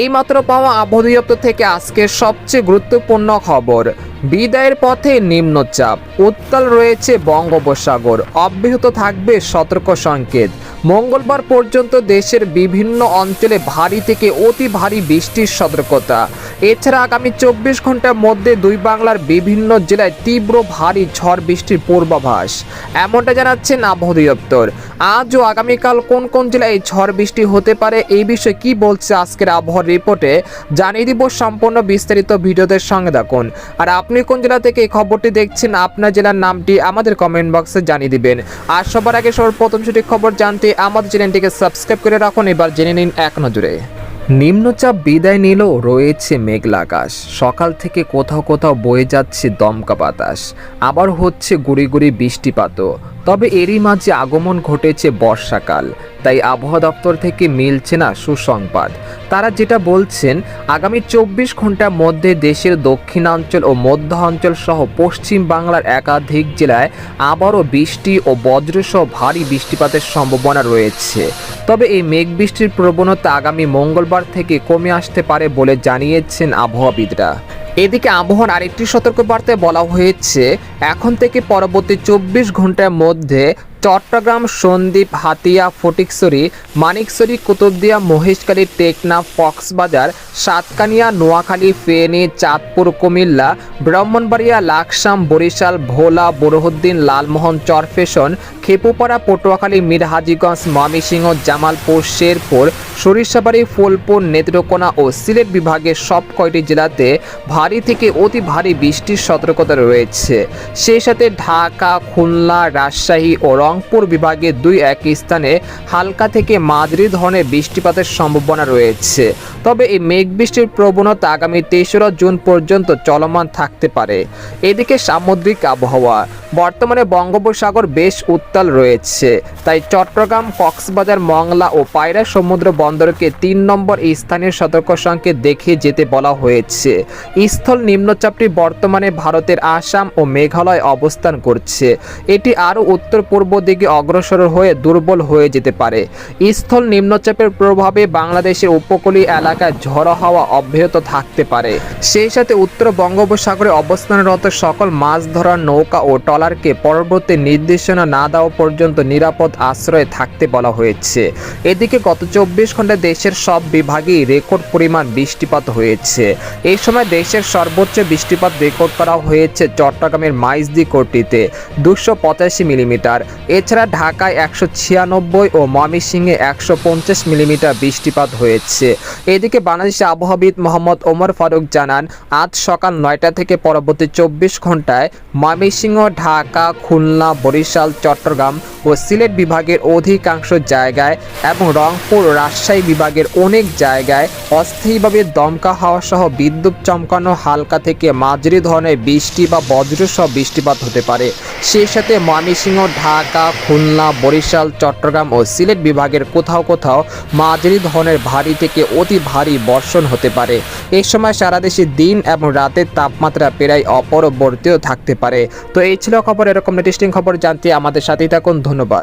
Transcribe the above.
এইমাত্র পাওয়া আবহাওয়া দপ্তর থেকে আজকের সবচেয়ে গুরুত্বপূর্ণ খবর। বিদায়ের পথে নিম্নচাপ। উত্তাল রয়েছে বঙ্গোপসাগর। অব্যাহত থাকবে সতর্ক সংকেত। মঙ্গলবার পর্যন্ত দেশের বিভিন্ন অঞ্চলে ভারী থেকে অতি ভারী বৃষ্টির সতর্কতা। এছাড়া আগামী চব্বিশ ঘণ্টার মধ্যে দুই বাংলার বিভিন্ন জেলায় তীব্র ভারী ঝড় বৃষ্টির পূর্বাভাস। এমনটা জানাচ্ছেন আবহাওয়া দপ্তর। আজ ও আগামীকাল কোন কোন জেলায় ঝড় বৃষ্টি হতে পারে এই বিষয়ে কি বলছে আজকের আবহাওয়ার রিপোর্টে, জানিয়ে দিব সম্পূর্ণ বিস্তারিত ভিডিওদের সঙ্গে থাকুন। আর আপনি কোন জেলা থেকে এই খবরটি দেখছেন, আপনার জেলার নামটি আমাদের কমেন্ট বক্সে জানিয়ে দিবেন। আর সবার আগে সবার প্রথম সঠিক খবর জানতে আমাদের চ্যানেলটিকে সাবস্ক্রাইব করে রাখুন। এবার জেনে নিন এক নজরে। নিম্নচাপ বিদায় নিলেও রয়েছে মেঘলা আকাশ। সকাল থেকে কোথাও কোথাও বয়ে যাচ্ছে দমকা বাতাস। আবার হচ্ছে গুড়ি গুড়ি বৃষ্টিপাতও। তবে এরই মাঝে আগমন ঘটেছে বর্ষাকাল। তাই আবহাওয়া দপ্তর থেকে মিলছে না সুসংবাদ। তারা যেটা বলছেন, আগামী চব্বিশ ঘণ্টার মধ্যে দেশের দক্ষিণাঞ্চল ও মধ্য অঞ্চল সহ পশ্চিম বাংলার একাধিক জেলায় আবারও বৃষ্টি ও বজ্রসহ ভারী বৃষ্টিপাতের সম্ভাবনা রয়েছে। তবে এই মেঘ বৃষ্টির প্রবণতা আগামী মঙ্গলবার থেকে কমে আসতে পারে বলে জানিয়েছেন আবহাওয়াবিদরা। এদিকে আবহাওয়ার আরেকটি সতর্কবার্তায় বলা হয়েছে, এখন থেকে পরবর্তী চব্বিশ ঘণ্টার মধ্যে চট্টগ্রাম, সন্দ্বীপ, হাতিয়া ফটিকসরি মানিকসরি কুতুবদিয়া, মহেশখালী টেকনা কক্সবাজার, সাতকানিয়া, নোয়াখালী, ফেনি, চাঁদপুর, কুমিল্লা, ব্রাহ্মণবাড়িয়া, লাকসাম, বরিশাল, ভোলা, বরহুদ্দিন, লালমোহন, চরফেশন খেপুপাড়া, পটুয়াখালী, মিরহাজিগঞ্জ, ময়মনসিংহ, জামালপুর, শেরপুর, সরিষাবাড়ি, ফুলপুর, নেত্রকোনা ও সিলেট বিভাগের সব কয়টি জেলাতে ভারী থেকে অতি ভারী বৃষ্টির সতর্কতা রয়েছে। সেই সাথে ঢাকা, খুলনা, রাজশাহী ও রংপুর বিভাগে দুই এক স্থানে হালকা থেকে মাঝারি ধরনের বৃষ্টিপাতের সম্ভাবনা রয়েছে। তবে এই মেঘ বৃষ্টির প্রবণতা আগামী তেসরা জুন পর্যন্ত চলমান থাকতে পারে। এদিকে সামুদ্রিক আবহাওয়া। বর্তমানে বঙ্গোপসাগর বেশ উত্তাল রয়েছে। তাই চট্টগ্রাম, কক্সবাজার, মংলা ও পায়রা সমুদ্র বন্দরকে তিন নম্বর স্থানীয় সতর্ক সংকেত দেখে যেতে বলা হয়েছে। স্থল নিম্নচাপটি বর্তমানে ভারতের আসাম ও মেঘালয় অবস্থান করছে। এটি আরও উত্তর পূর্ব দিকে অগ্রসর হয়ে দুর্বল হয়ে যেতে পারে। স্থল নিম্নচাপের প্রভাবে বাংলাদেশের উপকূলীয় এলাকায় ঝড়ো হাওয়া অব্যাহত থাকতে পারে। সেই সাথে উত্তর বঙ্গোপসাগরে অবস্থানরত সকল মাছ ধরার নৌকা ও ট্রলারকে পরবর্তী নির্দেশনা না দেওয়া পর্যন্ত নিরাপদ আশ্রয়ে থাকতে বলা হয়েছে। এদিকে গত চব্বিশ ঘন্টায় দেশের সব বিভাগেই রেকর্ড পরিমাণ বৃষ্টিপাত হয়েছে। এই সময় দেশের সর্বোচ্চ বৃষ্টিপাত রেকর্ড করা হয়েছে চট্টগ্রামের মাইজদি কোটিতে, দুশো পঁচাশি মিলিমিটার। এছাড়া ঢাকায় একশো ছিয়ানব্বই ও ময়মনসিংহে একশো পঞ্চাশ মিলিমিটার বৃষ্টিপাত হয়েছে। এদিকে বাংলাদেশে আবহাওয়াবিদ মোহাম্মদ ওমর ফারুক জানান, আজ সকাল নয়টা থেকে পরবর্তী চব্বিশ ঘন্টায় ময়মনসিংহ, ঢাকা, খুলনা, বরিশাল, চট্টগ্রাম ও সিলেট বিভাগের অধিকাংশ জায়গায় এবং রংপুর ও রাজশাহী বিভাগের অনেক জায়গায় অস্থায়ীভাবে দমকা হাওয়া সহ বিদ্যুৎ চমকানো হালকা থেকে মাঝারি ধরনের বৃষ্টি বা বজ্রসহ বৃষ্টিপাত হতে পারে। সেই সাথে ময়মনসিংহ, ঢাকা, খুলনা, বরিশাল, চট্টগ্রাম ও সিলেট বিভাগের কোথাও কোথাও মাঝারি ধরনের ভারী থেকে অতি ভারী বর্ষণ হতে পারে। এই সময় সারা দেশে দিন এবং রাতের তাপমাত্রা প্রায় অপরবর্তীও থাকতে পারে। তো এই ছিল খবর। এরকম লেটেস্টিং খবর জানতে আমাদের সাথেই থাকুন ধন্যবাদ।